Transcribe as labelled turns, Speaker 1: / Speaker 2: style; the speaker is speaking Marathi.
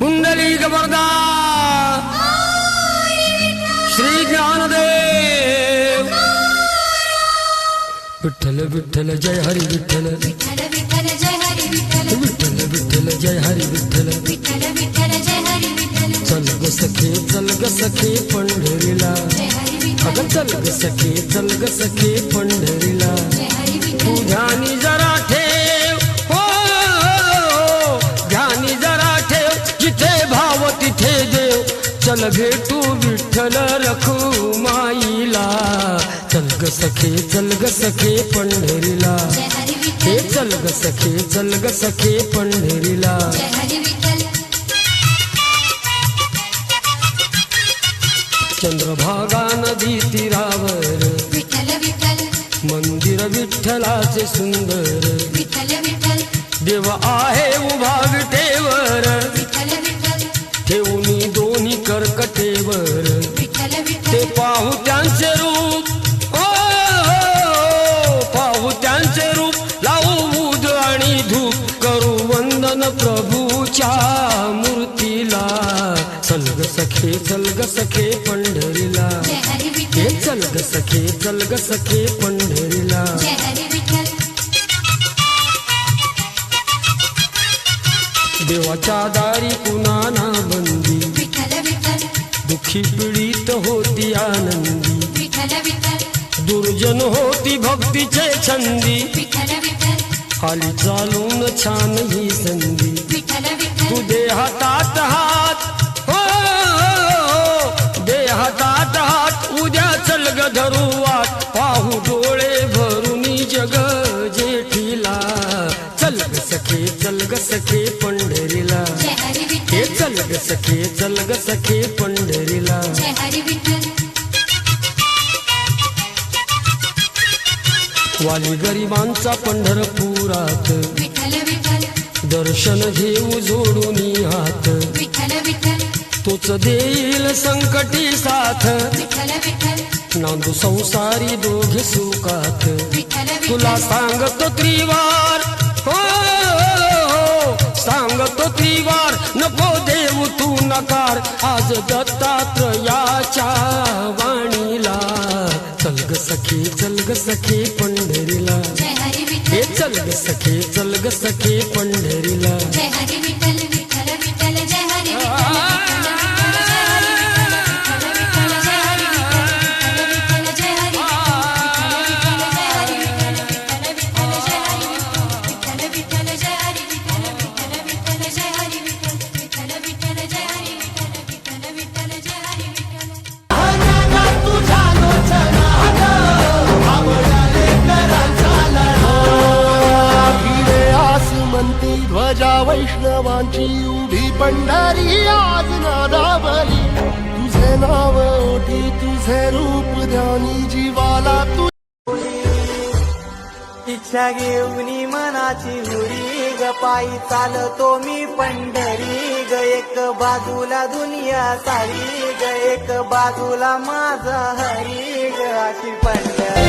Speaker 1: पुंडलिक वरदा श्री ज्ञानदेव विठ्ठल विठ्ठल जय हरी विठ्ठल
Speaker 2: विठ्ठल विठ्ठल जय हरी विठ्ठल
Speaker 1: विठ्ठल विठ्ठल जय हरी विठ्ठल
Speaker 2: विठ्ठल विठ्ठल जय हरी विठ्ठल
Speaker 1: चल ग सखे चल ग सखे पंढरीला अगं चल ग सखे चल ग सखे पंढरीला जरा चल भेटू विठ्ठल रखुमाईला चल ग सखे चल ग सखे पंढरीला. हे
Speaker 2: विठ्ठल
Speaker 1: चल ग सखे चल ग सखे पंढरीला. चंद्रभागा नदी तीरावर. मंदिर विठ्ठलाचे सुंदर. देव आहे उभा विटेवर त्यांचे रूप लावू उद आणि धूप करू वंदन प्रभूच्या मूर्तीला. चल ग सखे चल ग सखे पंढरीला.
Speaker 2: जय हरी
Speaker 1: हे
Speaker 2: विठ्ठल.
Speaker 1: चल ग सखे चल ग सखे पंढरीला.
Speaker 2: जय हरी विठ्ठल.
Speaker 1: देवाच्या दारी कुणाना बंदी.
Speaker 2: विठ्ठल विठ्ठल.
Speaker 1: दुःखी पीडित होती आनंदी. दुर्जन होती भक्तीचे छंदी. आली चालून छान ही संधी.
Speaker 2: विठ्ठल
Speaker 1: तू
Speaker 2: विठ्ठल
Speaker 1: दे हातात हात हो, दे हातात हात उद्या चल ग धरू वाट पाहू डोळे भरूनी जग जेठीला. चल ग सखे चल ग सखे पंढरीला. हे
Speaker 2: विठ्ठल.
Speaker 1: चल ग सखे चल ग सखे पंढरीला. वाली गरिबांचा पंढरपुरात. दर्शन घेऊ जोडून हात तोच देईल संकटी साथ. नांदू संसारी दोघे सुखात. तुला सांगतो त्रिवार. हो, हो. सांगतो त्रिवार. नको देऊ तू नकार. आज दत्तात्रयाच्या चल ग सखे चल ग सखे पंढरीला. हे चल ग सखे चल ग सखे पंढरीला.
Speaker 3: आसमंती ध्वजा वैष्णवांची उभी पंढरी आज नादावली. तुझे नाव ओठी तुझे रूप ध्यानी जीवाला तू
Speaker 4: इच्छा घेऊन मनाची हुरी ग पायी चालतो मी पंढरी ग. एक बाजूला दुनिया सारी ग एक बाजूला माझा हरी ग. अशी पंढरी